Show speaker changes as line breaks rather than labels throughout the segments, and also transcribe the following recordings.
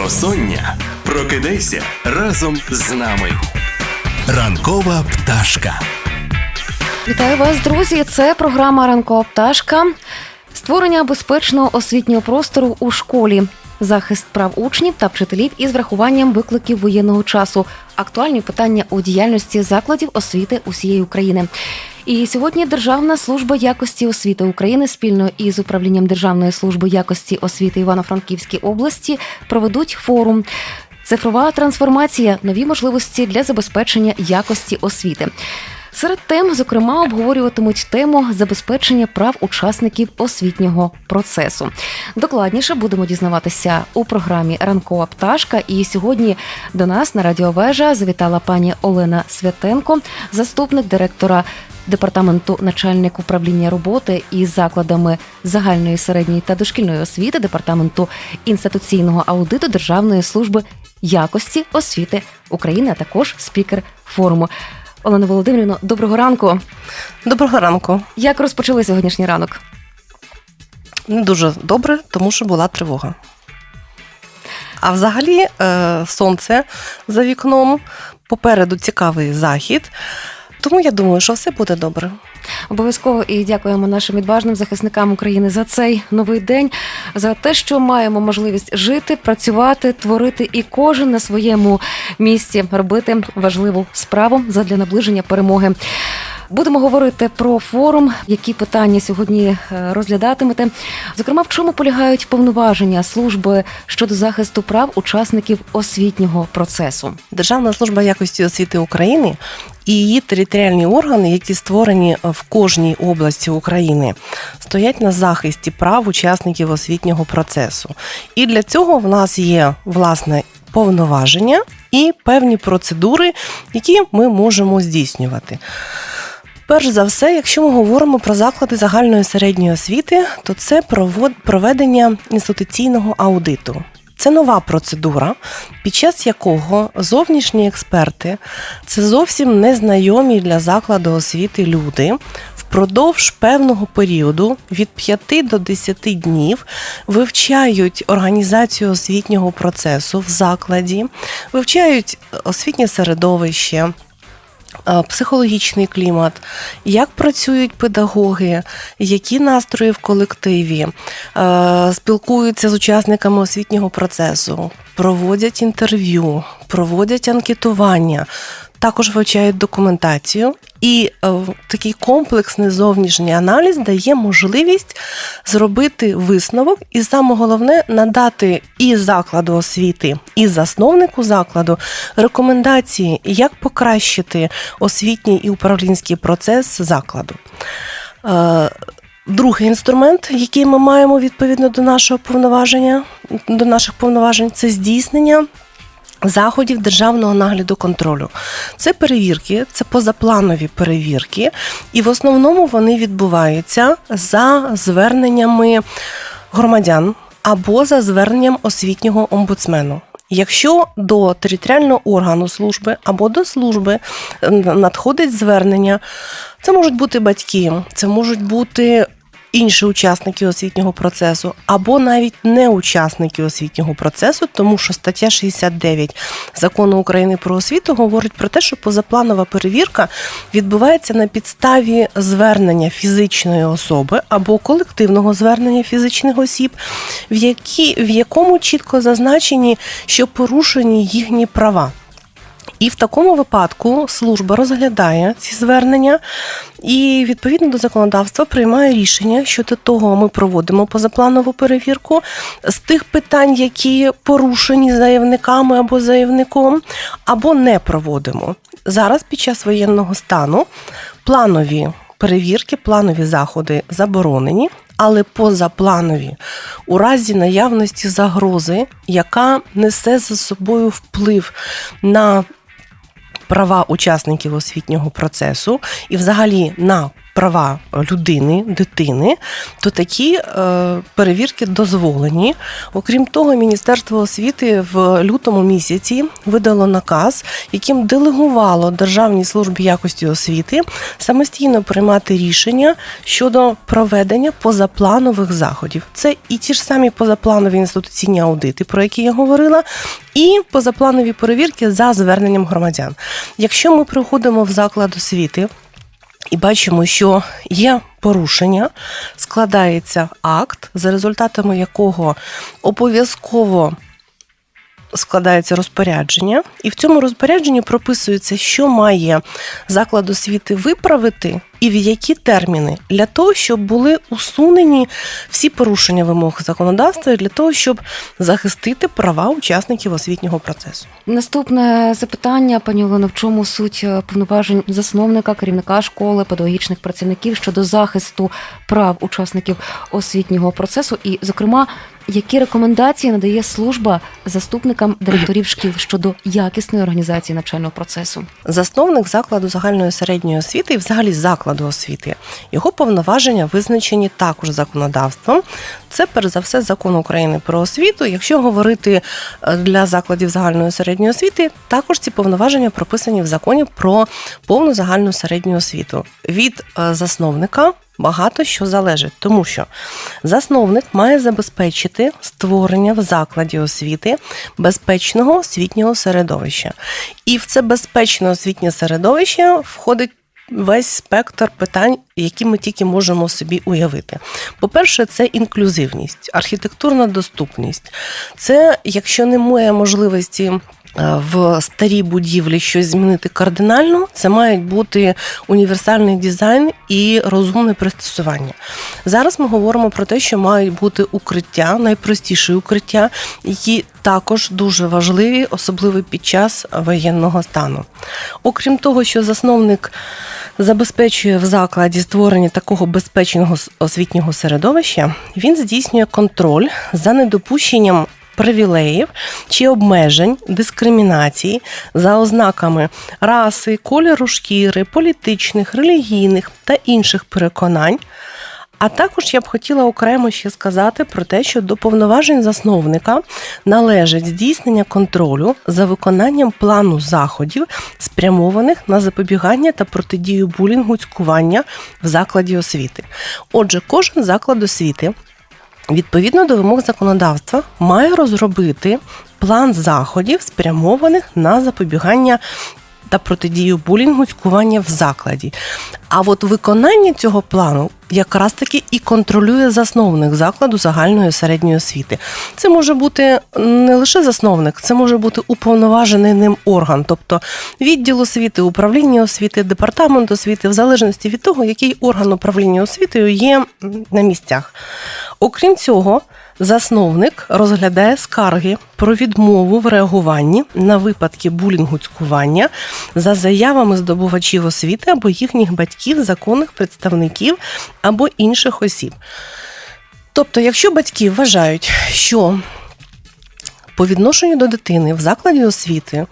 Просоння. Прокидайся разом з нами. Ранкова пташка.
Вітаю вас, друзі! Це програма Ранкова пташка. Створення безпечного освітнього простору у школі, захист прав учнів та вчителів із врахуванням викликів воєнного часу. Актуальні питання у діяльності закладів освіти усієї України. І сьогодні Державна служба якості освіти України спільно із управлінням Державної служби якості освіти Івано-Франківській області проведуть форум. Цифрова трансформація, нові можливості для забезпечення якості освіти. Серед тем, зокрема, обговорюватимуть тему забезпечення прав учасників освітнього процесу. Докладніше будемо дізнаватися у програмі Ранкова пташка. І сьогодні до нас на радіовежа завітала пані Олена Святенко, заступник директора департаменту начальник управління роботи із закладами загальної середньої та дошкільної освіти департаменту інституційного аудиту Державної служби якості освіти України, а також спікер форуму. Олена Володимирівна, доброго ранку.
Доброго ранку.
Як розпочали сьогоднішній ранок?
Не дуже добре, тому що була тривога. А взагалі, е, сонце за вікном, попереду цікавий захід. Тому я думаю, що все буде добре.
Обов'язково і дякуємо нашим відважним захисникам України за цей новий день, за те, що маємо можливість жити, працювати, творити і кожен на своєму місці робити важливу справу задля наближення перемоги. Будемо говорити про форум, які питання сьогодні е, розглядатимете. Зокрема, в чому полягають повноваження служби щодо захисту прав учасників освітнього процесу.
Державна служба якості освіти України і її територіальні органи, які створені в кожній області України, стоять на захисті прав учасників освітнього процесу. І для цього в нас є власне повноваження і певні процедури, які ми можемо здійснювати. Перш за все, якщо ми говоримо про заклади загальної середньої освіти, то це проведення інституційного аудиту. Це нова процедура, під час якого зовнішні експерти це зовсім незнайомі для закладу освіти люди. Впродовж певного періоду від 5 до 10 днів вивчають організацію освітнього процесу в закладі, вивчають освітнє середовище, психологічний клімат, як працюють педагоги, які настрої в колективі, спілкуються з учасниками освітнього процесу, проводять інтерв'ю, проводять анкетування також вивчають документацію, і е, такий комплексний зовнішній аналіз дає можливість зробити висновок, і саме головне надати і закладу освіти, і засновнику закладу рекомендації, як покращити освітній і управлінський процес закладу. Е, другий інструмент, який ми маємо відповідно до нашого повноваження, до наших повноважень, це здійснення Заходів державного нагляду контролю це перевірки, це позапланові перевірки, і в основному вони відбуваються за зверненнями громадян або за зверненням освітнього омбудсмену. Якщо до територіального органу служби або до служби надходить звернення, це можуть бути батьки, це можуть бути інші учасники освітнього процесу, або навіть не учасники освітнього процесу, тому що стаття 69 закону України про освіту говорить про те, що позапланова перевірка відбувається на підставі звернення фізичної особи або колективного звернення фізичних осіб, в які в якому чітко зазначені, що порушені їхні права. І в такому випадку служба розглядає ці звернення і відповідно до законодавства приймає рішення щодо того, ми проводимо позапланову перевірку з тих питань, які порушені заявниками або заявником, або не проводимо. Зараз під час воєнного стану планові перевірки, планові заходи заборонені. Але позапланові у разі наявності загрози, яка несе за собою вплив на права учасників освітнього процесу. І, взагалі, на права людини, дитини, то такі е, перевірки дозволені. Окрім того, Міністерство освіти в лютому місяці видало наказ, яким делегувало Державній службі якості освіти самостійно приймати рішення щодо проведення позапланових заходів. Це і ті ж самі позапланові інституційні аудити, про які я говорила, і позапланові перевірки за зверненням громадян. Якщо ми приходимо в заклад освіти і бачимо, що є порушення, складається акт, за результатами якого обов'язково складається розпорядження, і в цьому розпорядженні прописується, що має заклад освіти виправити і в які терміни для того, щоб були усунені всі порушення вимог законодавства, для того, щоб захистити права учасників освітнього процесу.
Наступне запитання, пані Олено, в чому суть е, повноважень засновника, керівника школи, педагогічних працівників щодо захисту прав учасників освітнього процесу, і, зокрема, які рекомендації надає служба заступникам директорів шкіл щодо якісної організації навчального процесу?
Засновник закладу загальної середньої освіти і взагалі закладу освіти. Його повноваження визначені також законодавством. Це перш за все закон України про освіту. Якщо говорити е, для закладів загальної середньої освіти, також ці повноваження прописані в законі про повну загальну середню освіту. Від е, засновника багато що залежить, тому що засновник має забезпечити створення в закладі освіти безпечного освітнього середовища. І в це безпечне освітнє середовище входить. Весь спектр питань, які ми тільки можемо собі уявити. По-перше, це інклюзивність, архітектурна доступність. Це, якщо немає можливості в старій будівлі щось змінити кардинально, це мають бути універсальний дизайн і розумне пристосування. Зараз ми говоримо про те, що мають бути укриття, найпростіші укриття, які також дуже важливі, особливо під час воєнного стану. Окрім того, що засновник забезпечує в закладі створення такого безпечного освітнього середовища, він здійснює контроль за недопущенням привілеїв чи обмежень, дискримінації за ознаками раси, кольору шкіри, політичних, релігійних та інших переконань. А також я б хотіла окремо ще сказати про те, що до повноважень засновника належить здійснення контролю за виконанням плану заходів, спрямованих на запобігання та протидію булінгу цькування в закладі освіти. Отже, кожен заклад освіти відповідно до вимог законодавства має розробити план заходів, спрямованих на запобігання та протидію булінгу цькування в закладі. А от виконання цього плану якраз таки і контролює засновник закладу загальної середньої освіти. Це може бути не лише засновник, це може бути уповноважений ним орган, тобто відділ освіти, управління освіти, департамент освіти, в залежності від того, який орган управління освітою є на місцях. Окрім цього, засновник розглядає скарги про відмову в реагуванні на випадки булінгу цькування за заявами здобувачів освіти або їхніх батьків, законних представників або інших осіб. Тобто, якщо батьки вважають, що по відношенню до дитини в закладі освіти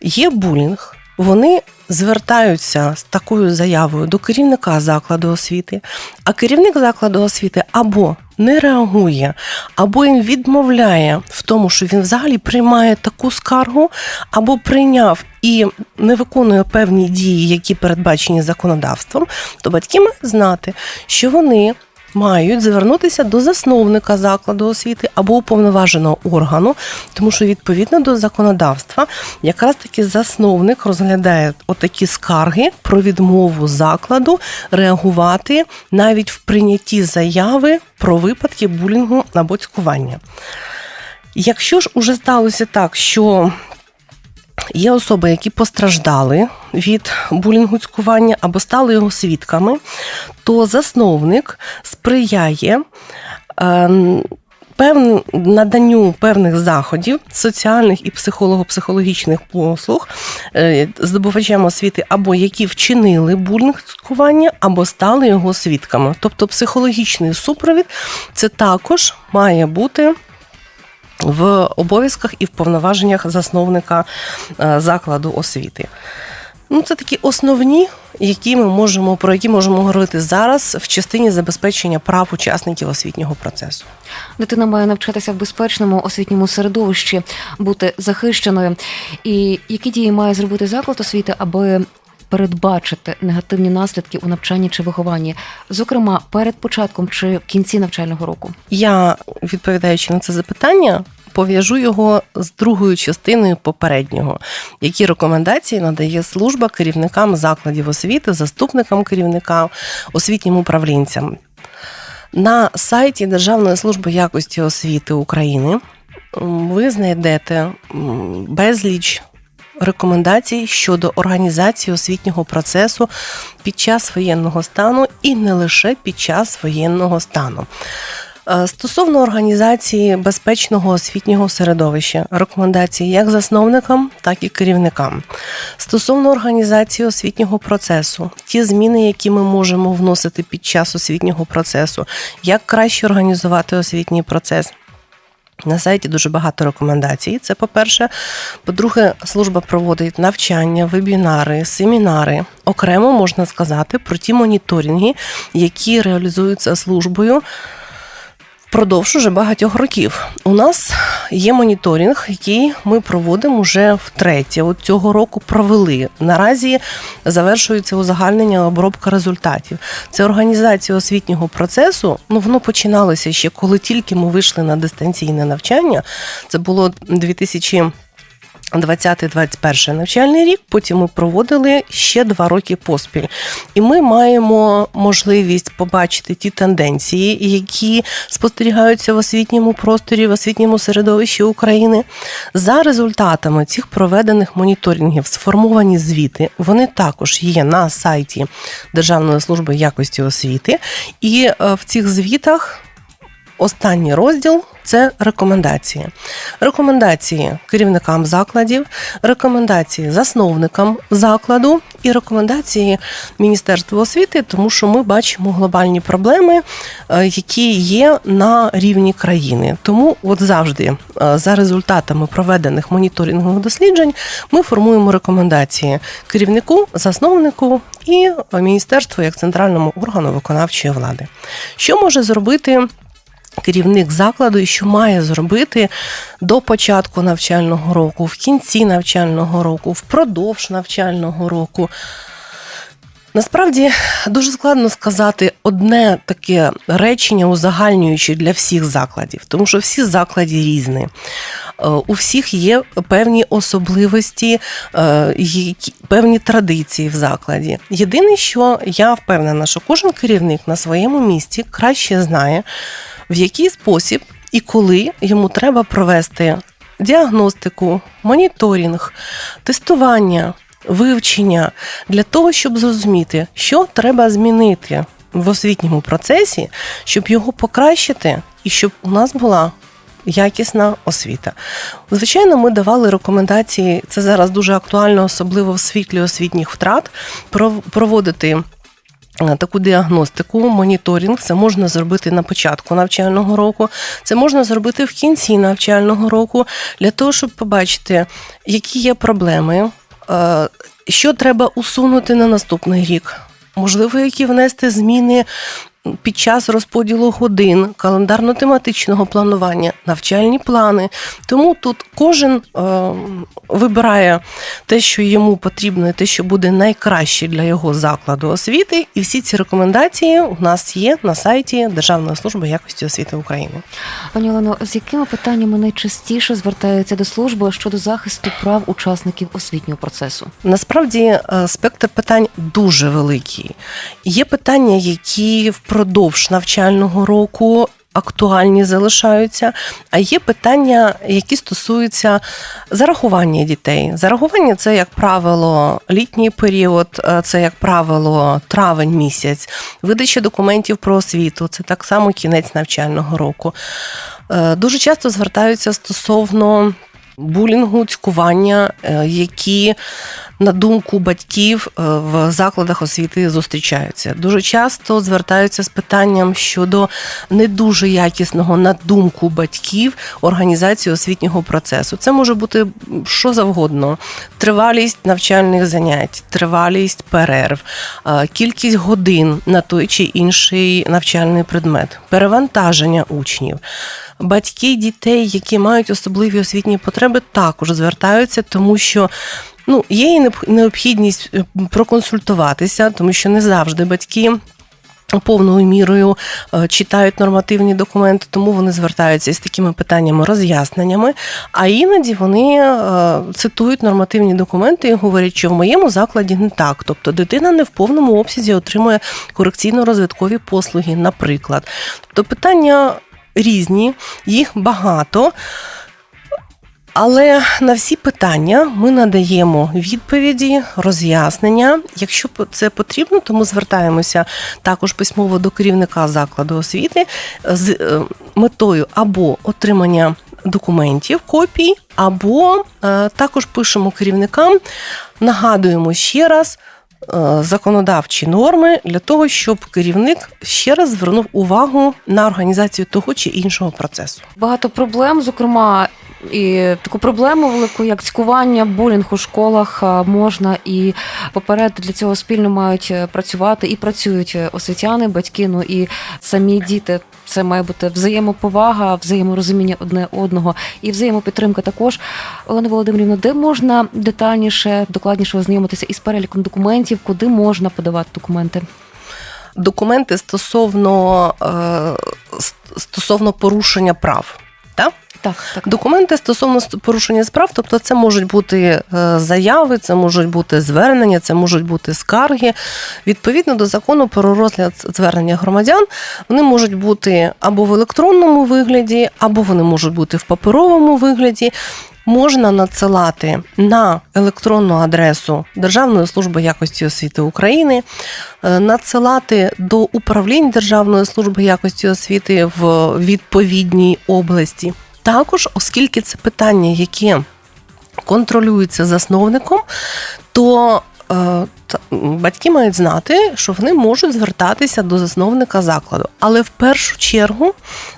є булінг, вони звертаються з такою заявою до керівника закладу освіти, а керівник закладу освіти або не реагує, або їм відмовляє в тому, що він взагалі приймає таку скаргу, або прийняв і не виконує певні дії, які передбачені законодавством, то батьки мають знати, що вони мають звернутися до засновника закладу освіти або уповноваженого органу, тому що відповідно до законодавства, якраз таки засновник розглядає отакі скарги про відмову закладу реагувати навіть в прийнятті заяви про випадки булінгу або цькування. Якщо ж уже сталося так, що Є особи, які постраждали від булінгу цькування або стали його свідками, то засновник сприяє е, наданню певних заходів, соціальних і психолого-психологічних послуг е, здобувачам освіти, або які вчинили булінг цькування, або стали його свідками. Тобто психологічний супровід це також має бути в обов'язках і в повноваженнях засновника е, закладу освіти. Ну, це такі основні, які ми можемо про які можемо говорити зараз в частині забезпечення прав учасників освітнього процесу.
Дитина має навчатися в безпечному освітньому середовищі, бути захищеною. І які дії має зробити заклад освіти, аби передбачити негативні наслідки у навчанні чи вихованні, зокрема перед початком чи в кінці навчального року?
Я, відповідаючи на це запитання, пов'яжу його з другою частиною попереднього, які рекомендації надає служба керівникам закладів освіти, заступникам керівника, освітнім управлінцям. На сайті Державної служби якості освіти України ви знайдете безліч рекомендацій щодо організації освітнього процесу під час воєнного стану і не лише під час воєнного стану. Е, Стосовно організації безпечного освітнього середовища, рекомендації як засновникам, так і керівникам. Стосовно організації освітнього процесу, ті зміни, які ми можемо вносити під час освітнього процесу, як краще організувати освітній процес. На сайті дуже багато рекомендацій. Це по-перше. По-друге, служба проводить навчання, вебінари, семінари. Окремо можна сказати про ті моніторинги, які реалізуються службою впродовж уже багатьох років. У нас є моніторинг, який ми проводимо вже втретє. От цього року провели. Наразі завершується узагальнення обробка результатів. Це організація освітнього процесу. Ну воно починалося ще коли тільки ми вийшли на дистанційне навчання. Це було 2000 20-21 навчальний рік. Потім ми проводили ще два роки поспіль, і ми маємо можливість побачити ті тенденції, які спостерігаються в освітньому просторі, в освітньому середовищі України. За результатами цих проведених моніторингів сформовані звіти. Вони також є на сайті Державної служби якості освіти, і е, в цих звітах. Останній розділ це рекомендації. Рекомендації керівникам закладів, рекомендації засновникам закладу і рекомендації Міністерства освіти, тому що ми бачимо глобальні проблеми, е, які є на рівні країни. Тому, от завжди, е, за результатами проведених моніторингових досліджень, ми формуємо рекомендації керівнику, засновнику і міністерству як центральному органу виконавчої влади. Що може зробити? Керівник закладу і що має зробити до початку навчального року, в кінці навчального року, впродовж навчального року. Насправді дуже складно сказати одне таке речення, узагальнююче для всіх закладів, тому що всі заклади різні. Е, У всіх є певні особливості, е, певні традиції в закладі. Єдине, що я впевнена, що кожен керівник на своєму місці краще знає, в який спосіб і коли йому треба провести діагностику, моніторинг, тестування, вивчення для того, щоб зрозуміти, що треба змінити в освітньому процесі, щоб його покращити і щоб у нас була. Якісна освіта. Звичайно, ми давали рекомендації. Це зараз дуже актуально, особливо в світлі освітніх втрат, проводити таку діагностику, моніторинг. Це можна зробити на початку навчального року, це можна зробити в кінці навчального року для того, щоб побачити, які є проблеми, е, що треба усунути на наступний рік. Можливо, які внести зміни під час розподілу годин, календарно-тематичного планування, навчальні плани. Тому тут кожен е, вибирає те, що йому потрібно, і те, що буде найкраще для його закладу освіти. І всі ці рекомендації у нас є на сайті Державної служби якості освіти України.
Пані Олено, з якими питаннями найчастіше звертаються до служби щодо захисту прав учасників освітнього процесу?
Насправді е, спектр питань дуже великий. Є питання, які впродовж навчального року. Актуальні залишаються, а є питання, які стосуються зарахування дітей. Зарахування це, як правило, літній період, е, це, як правило, травень місяць, видача документів про освіту, це так само кінець навчального року. Е, Дуже часто звертаються стосовно булінгу, цькування, е, які на думку батьків е, в закладах освіти зустрічаються. Дуже часто звертаються з питанням щодо не дуже якісного, на думку батьків, організації освітнього процесу. Це може бути що завгодно: тривалість навчальних занять, тривалість перерв, е, кількість годин на той чи інший навчальний предмет, перевантаження учнів. Батьки дітей, які мають особливі освітні потреби, також звертаються, тому що. Ну, є і необ- необхідність е, проконсультуватися, тому що не завжди батьки повною мірою е, читають нормативні документи, тому вони звертаються із такими питаннями, роз'ясненнями. А іноді вони е, цитують нормативні документи і говорять, що в моєму закладі не так. Тобто дитина не в повному обсязі отримує корекційно-розвиткові послуги, наприклад. Тобто питання різні, їх багато. Але на всі питання ми надаємо відповіді, роз'яснення. Якщо це потрібно, то ми звертаємося також письмово до керівника закладу освіти з е, метою або отримання документів, копій, або е, також пишемо керівникам, нагадуємо ще раз. Е, Законодавчі норми для того, щоб керівник ще раз звернув увагу на організацію того чи іншого процесу.
Багато проблем, зокрема, і таку проблему велику, як цькування, булінг у школах можна і поперед для цього спільно мають е, працювати і працюють е, освітяни, батьки, ну і самі діти. Це має бути взаємоповага, взаєморозуміння одне одного і взаємопідтримка також. Олена Володимирівна, де можна детальніше, докладніше ознайомитися із переліком документів, куди можна подавати документи?
документи стосовно, е, стосовно порушення прав. Так?
Так, так.
Документи стосовно порушення справ, тобто це можуть бути е, заяви, це можуть бути звернення, це можуть бути скарги. Відповідно до закону про розгляд звернення громадян, вони можуть бути або в електронному вигляді, або вони можуть бути в паперовому вигляді. Можна надсилати на електронну адресу Державної служби якості освіти України, е, надсилати до управлінь Державної служби якості освіти в відповідній області. Також, оскільки це питання, яке контролюється засновником, то е, батьки мають знати, що вони можуть звертатися до засновника закладу. Але в першу чергу,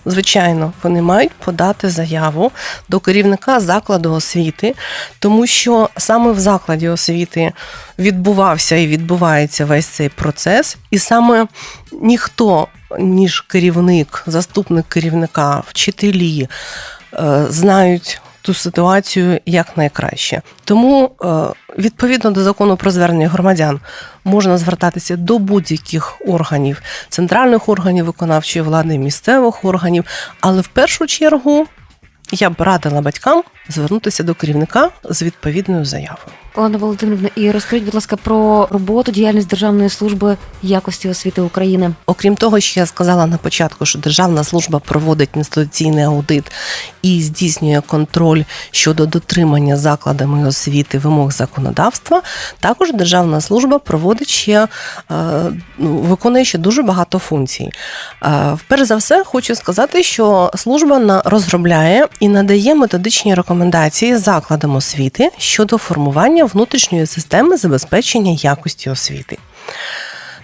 звичайно, вони мають подати заяву до керівника закладу освіти, тому що саме в закладі освіти відбувався і відбувається весь цей процес, і саме ніхто, ніж керівник, заступник керівника, вчителі знають ту ситуацію як найкраще. Тому, е, відповідно до закону про звернення громадян, можна звертатися до будь-яких органів, центральних органів виконавчої влади, місцевих органів, але в першу чергу я б радила батькам звернутися до керівника з відповідною заявою.
Олена Володимирівна, і розкажіть, будь ласка, про роботу, діяльність Державної служби якості освіти України.
Окрім того, що я сказала на початку, що Державна служба проводить інституційний аудит і здійснює контроль щодо дотримання закладами освіти вимог законодавства. Також Державна служба проводить ще е, ну, виконує ще дуже багато функцій. Е, Перш за все, хочу сказати, що служба розробляє і надає методичні рекомендації закладам освіти щодо формування внутрішньої системи забезпечення якості освіти.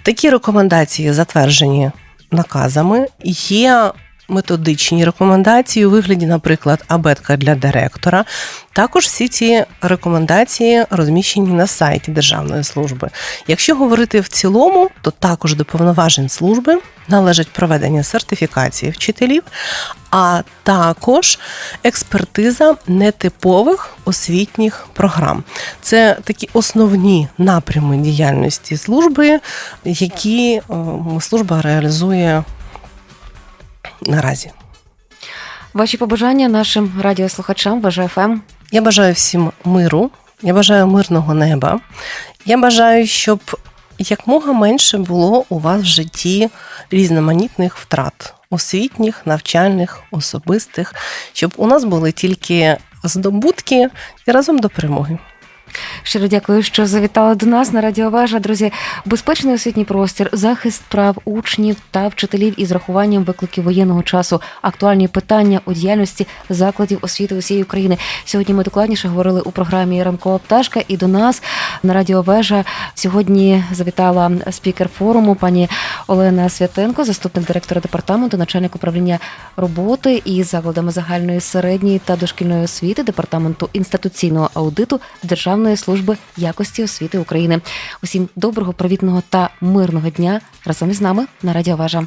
Такі рекомендації затверджені наказами. Є методичні рекомендації у вигляді, наприклад, абетка для директора. Також всі ці рекомендації розміщені на сайті Державної служби. Якщо говорити в цілому, то також до повноважень служби належить проведення сертифікації вчителів, а також експертиза нетипових освітніх програм. Це такі основні напрями діяльності служби, які е, служба реалізує наразі.
Ваші побажання нашим радіослухачам ВЖФМ.
Я бажаю всім миру, я бажаю мирного неба. Я бажаю, щоб якмога менше було у вас в житті різноманітних втрат освітніх, навчальних, особистих, щоб у нас були тільки здобутки і разом до перемоги.
Щиро дякую, що завітали до нас на Радіовежа. Друзі, безпечний освітній простір, захист прав учнів та вчителів із рахуванням викликів воєнного часу, актуальні питання у діяльності закладів освіти усієї України. Сьогодні ми докладніше говорили у програмі Ранкова пташка. І до нас на Радіовежа сьогодні завітала спікер форуму пані Олена Святенко, заступник директора департаменту, начальник управління роботи із закладами загальної середньої та дошкільної освіти департаменту інституційного аудиту Державної служби якості освіти України. Усім доброго, привітного та мирного дня разом із нами на Радіовежа.